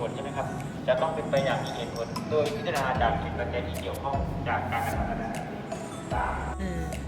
ผลใช่ไหมครับ จะต้องเป็นไปอย่างมีเหตุผล โดยพิจารณาจากเหตุปัจจัยที่เกี่ยวข้องจากการกระทำนั้นสาม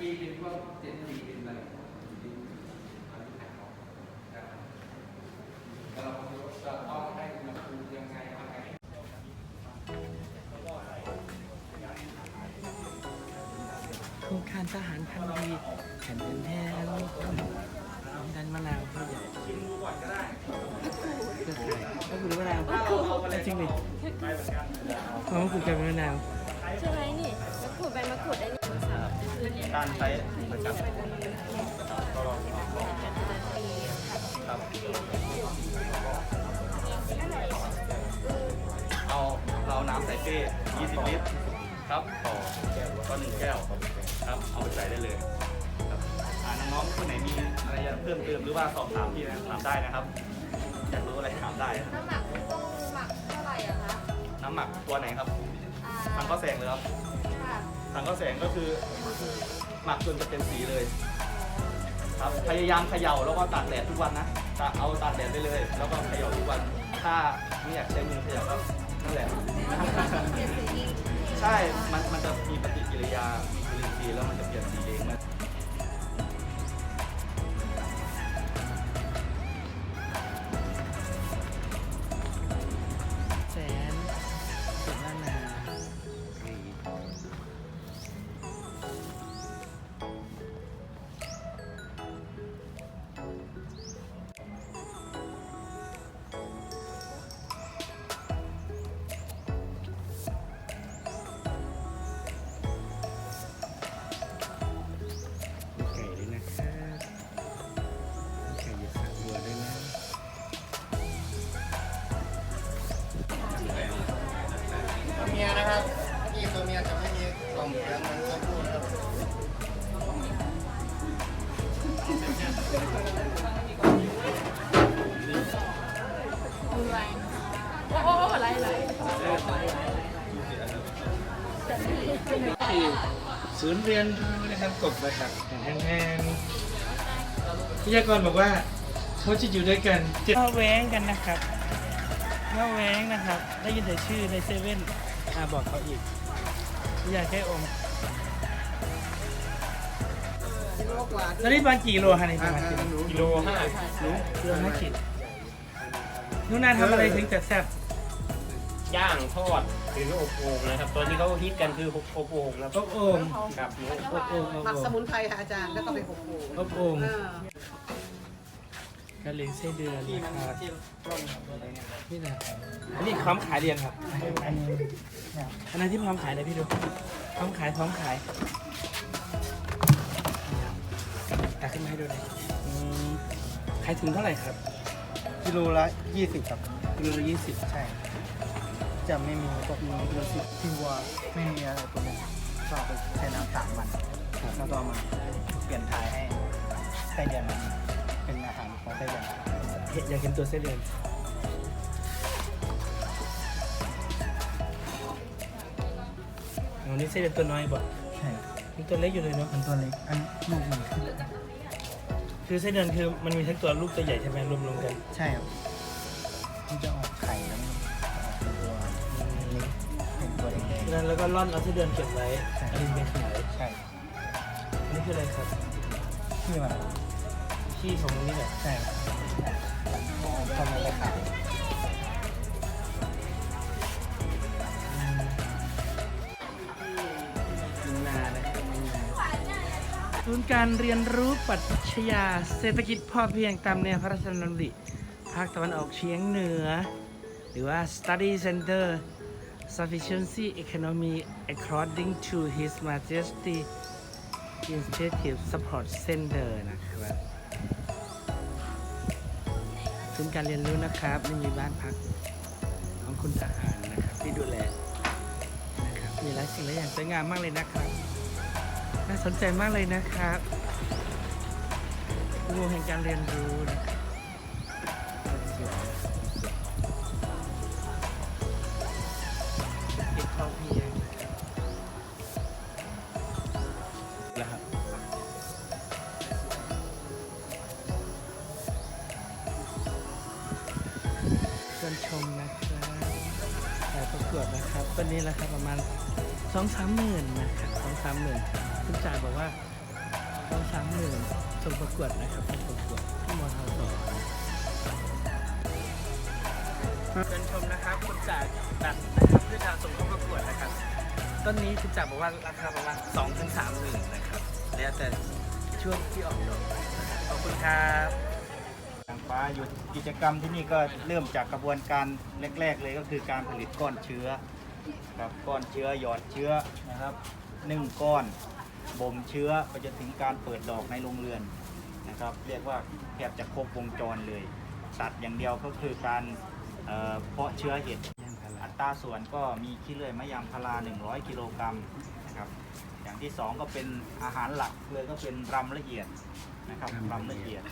ปีเป็นพวกเจ็ดปีเป็นอะไรอยู่ที่อายุไขของนะครับแล้วเราจะต้องให้อุณหภูมิยังไงทำไงโครงการทหารพันธุ์ดีแผ่นดินแท้ลูกต้นน้ำดันมะนาวผู้ใหญ่ชิมดูก่อนก็ได้เพื่อขายก็คือมะนาวจริงดิเพราะว่าคือการมะนาวใช่ไหมนี่มะกรูดใบมะกรูดไอ้นี่หมูสับ การใช้ประจำก็ลองครับเอาเราน้ำใส่เป้20 ลิตรครับต่อก็หนึ่งแก้วครับเอาไปใส่ได้เลยครับอ่าน้องๆคนไหนมีอะไรจะเพิ่มเติมหรือว่าสอบถามพี่นะถามได้นะครับอยากรู้อะไรถามได้ครับน้ำหมักต้องหมักเท่าไหร่อะคะน้ำหมักตัวไหนครับอ่าทางข้าวแสงเลยครับ ค่ะทางก็แสงก็คือหมักจนจะเป็นสีเลย ครับพยายามเขย่าแล้วก็ตากแดดทุกวันนะตากเอาตากแดดได้เลย แล้วก็เขย่าทุกวัน ถ้าไม่อยากใช้มือเขย่าก็นั่นแหละ ใช่ มันมันจะมีปฏิกิริยามีจุลินทรีย์แล้วมันจะเปลี่ยนสีเองมัน นะครับที่ตัวเมียจะไม่มีกล่องเสียงเหมือนตัวผู้ครับโอ้โหอะไรอะไรคือศูนย์เรียนรู้นะครับกบนะครับแห้งๆวิยากรบอกว่าเขาจะอยู่ด้วยกันเจ็ดพ่อแว้งกันนะครับพ่อน้าแวงนะครับ ได้ยินแต่ชื่อในเซเว่น อ่าบอกเขาอีกอยากแค่อมตอนนี้ประมาณกี่โลฮะในประมาณกี่โลกิโลห้ากิโลห้าขีดนุนาทำอะไรถึงจะแซ่บย่างทอดหรืออบโอ่งนะครับตัวนี้เขาฮิตกันคืออบโอ่งนะอบโอ่งครับอบโอ่งอบหมักโอ่สงมุนไพรค่ะอาจารย์แล้วก็ไปอบโอ่งอบโอ่งเออ กะเหรี่ยงไส้เดือนนะครับนี่นะอันนี้พร้อมขายเรียงครับอันนี้อันนั้นที่พร้อมขายเลยพี่ดู พร้อมขายพร้อมขายตักขึ้นมาให้ดูหน่อยอืมขายถุงเท่าไหร่ครับ กิโลละ20ครับ กิโลละยี่สิบใช่ จะไม่มีพวกนี้รู้สึกที่ว่าไม่มีอะไรตัวนี้ก็เอาไปใช้น้ำสามวันแล้วก็เอามาเปลี่ยนถ่ายให้ไส้เดือนมันเป็นอาหารของ ไส้เดือนเห็นอยากเห็นตัวไส้เดือนอ๋อนี่ไส้เดือนตัวน้อยบ่ใช่นี่ตัวเล็กอยู่เลยเนาะมันตัวเล็กอันลูกมันคือไส้เดือนคือมันมีทั้งตัวลูกตัวใหญ่ใช่ไหมรวมๆกัน ใช่ครับมันจะออกไข่แล้วมันจะออกเป็นตัวเล็กเป็นตัวแดงฉะนั้นแล้วก็ร่อนเอาไส้เดือนเก็บไว้อันนี้เป็นขายๆใช่อันนี่คืออะไรครับที่มัน ขี้ของมันนี่แหละใช่ทำอะไรครับศูนย์การเรียนรู้ปรัชญาเศรษฐกิจพอเพียงตามแนวพระราชดำริภาคตะวันออกเฉียงเหนือ หรือว่า Study Center Sufficiency Economy according to His Majesty Institute Support Center นะครับ ศูนย์การเรียนรู้นะครับนี่มีบ้านพักของคุณทหารนะครับ ที่ดูแลนะครับมีหลายสิ่งหลายอย่างสวยงามมากเลยนะครับน่าสนใจมากเลยนะครับอุโมงค์แห่งการเรียนรู้นะครับ นะครับต้นนี้ราคาประมาณสองสามหมื่นนะครับสองสามหมื่นคุณจ่ายบอกว่าสองสามหมื่นส่งประกวดนะครับส่งประกวดที่มอทสเชิญชมนะครับคุณจ่ายตัดนะครับเพื่อกาส่งเข้าประกวดนะครับ ต้นนี้คุณจ่าบอกว่าราคาประมาณสองถึงสามหมื่นนะครับแล้วแต่ช่วงที่ออกดอกขอบคุณครับนางฟ้าหยุดกิจกรรมที่นี่ก็เริ่มจากกระบวนการแรก ๆ เลยก็คือการผลิตก้อนเชื้อ ครับก้อนเชื้อหยอดเชื้อนะครับนึ่งก้อนบ่มเชื้อไปจนถึงการเปิดดอกในโรงเรือนนะครับ เรียกว่าแทบจะครบวงจรเลย ตัดอย่างเดียวก็คือการเเพาะเชื้อเห็ดอัตราส่วนก็มีขี้เลื่อยมะยางพารา 100 กิโลกรัมนะครับอย่างที่สองก็เป็นอาหารหลักเลยก็เป็นรำละเอียดนะครับรำละเอียด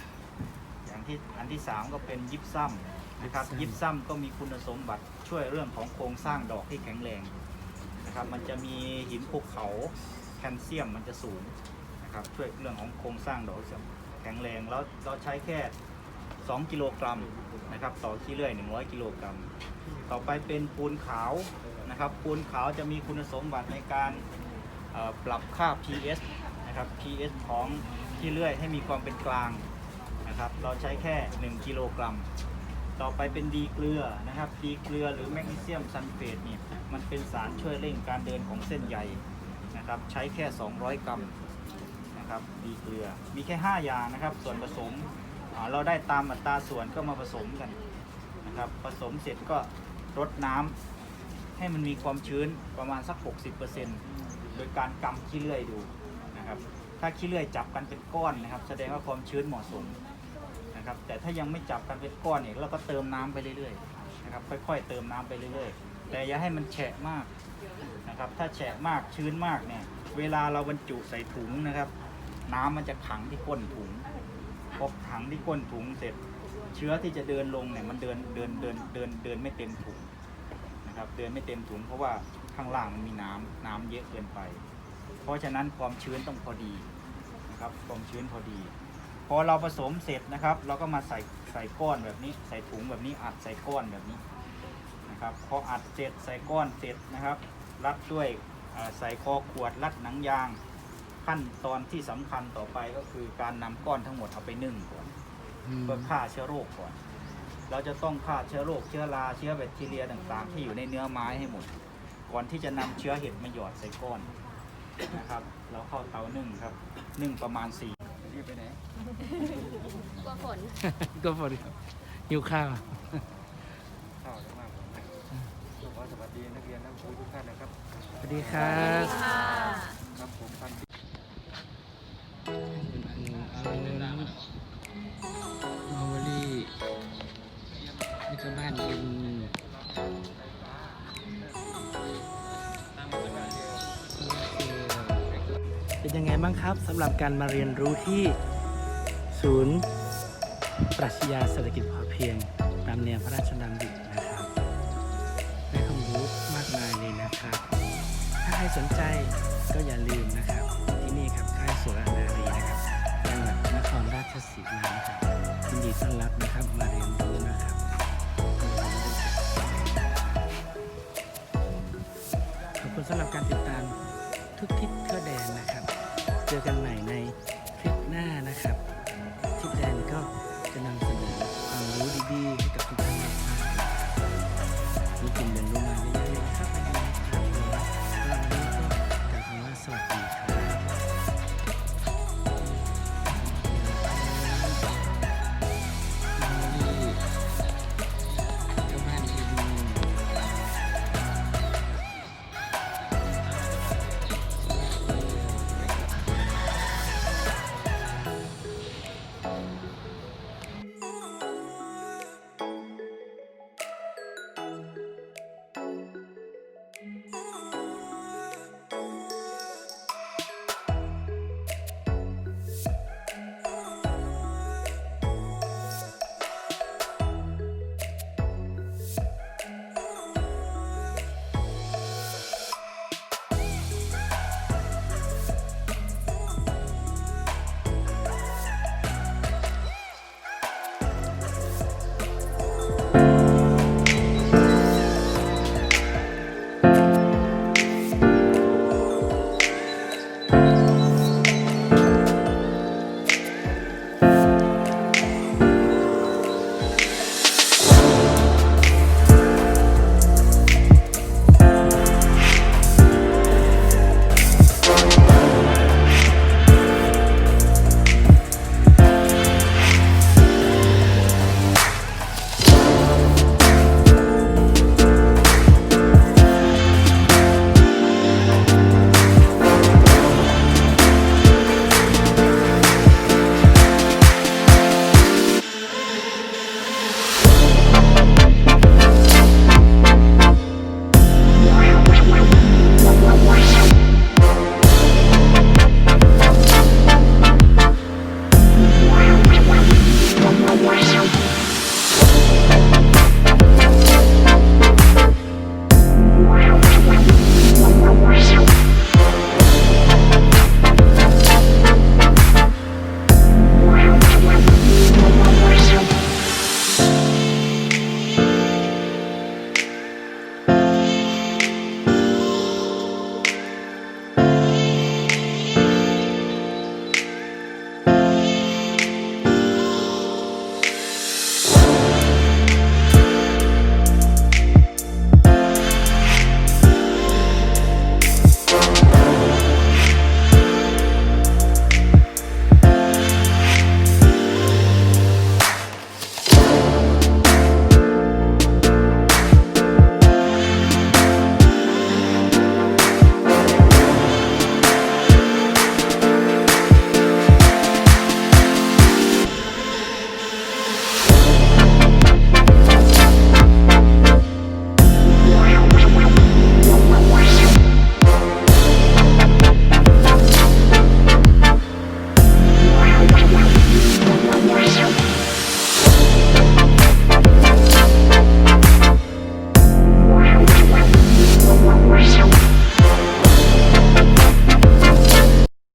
อย่างที่อันที่สามก็เป็นยิปซัม นะครับยิปซัมก็มีคุณสมบัติช่วยเรื่องของโครงสร้างดอกที่แข็งแรงนะครับมันจะมีหินภูเขาแคลเซียมมันจะสูงนะครับช่วยเรื่องของโครงสร้างดอกที่แข็งแรงแล้วเราใช้แค่ 2 กิโลกรัมนะครับต่อขี้เลื่อย 100 กิโลกรัม ต่อไปเป็นปูนขาวนะครับปูนขาวจะมีคุณสมบัติในการเอ่อปรับค่า pH นะครับ pH ของขี้เลื่อยให้มีความเป็นกลางนะครับเราใช้แค่ 1 กิโลกรัม ต่อไปเป็นดีเกลือนะครับ ดีเกลือหรือแมกนีเซียมซัลเฟตเนี่ยมันเป็นสารช่วยเร่งการเดินของเส้นใยนะครับ ใช้แค่ 200 กรัมนะครับ ดีเกลือ มีแค่ 5 อย่างนะครับ ส่วนผสมเราได้ตามอัตราส่วนก็มาผสมกันนะครับ ผสมเสร็จก็รดน้ำให้มันมีความชื้นประมาณสัก 60%โดยการกำขี้เลื่อยดูนะครับ ถ้าขี้เลื่อยจับกันเป็นก้อนนะครับ แสดงว่าความชื้นเหมาะสม นะครับ แต่ถ้ายังไม่จับกันเป็นก้อนเนี่ยเราก็เติมน้ำไปเรื่อยๆนะครับ ค่อย ๆ เติมน้ำไปเรื่อยๆ แต่อย่าให้มันแฉะมากนะครับ ถ้าแฉะมากชื้นมากเนี่ย เวลาเราบรรจุใส่ถุงนะครับ น้ำมันจะขังที่ก้นถุงพอขังที่ก้นถุงเสร็จ เชื้อที่จะเดินลงเนี่ยมันเดินเดินเดินเดินเดินไม่เต็มถุงนะครับเดินไม่เต็มถุงเพราะว่าข้างล่างมันมีน้ำน้ำเยอะเกินไป เพราะฉะนั้นความชื้นต้องพอดีนะครับความชื้นพอดี พอเราผสมเสร็จนะครับ เราก็มาใส่ใส่ก้อนแบบนี้ ใส่ถุงแบบนี้อัดใส่ก้อนแบบนี้นะครับพออัดเสร็จใส่ก้อนเสร็จนะครับ รัดด้วยเอ่อใส่คอขวดรัดหนังยาง ขั้นตอนที่สำคัญต่อไปก็คือการนำก้อนทั้งหมดเอาไปนึ่งก่อนเพื่อฆ่าเชื้อโรคก่อน เราจะต้องฆ่าเชื้อโรคเชื้อราเชื้อแบคทีเรียต่างๆ ที่อยู่ในเนื้อไม้ให้หมด ก่อนที่จะนำเชื้อเห็ดมาหยอดใส่ก้อนนะครับ เราเข้าเตานึ่งครับ นึ่งประมาณ4รีบไปไหน กลัวฝนก็พอดีหิวข้าวข้าวจะมากกว่าขอสวัสดีนักเรียนนักครูทุกท่านนะครับ สวัสดีครับค่ะครับผมท่านมาเวลี่นี่ก็บ้านดินเป็นยังไงบ้างครับสำหรับการมาเรียนรู้ที่ ศูนย์ปรัชญาเศรษฐกิจพอเพียง ตามแนวพระราชดำรินะครับได้ความรู้มากมายเลยนะครับ ถ้าใครสนใจก็อย่า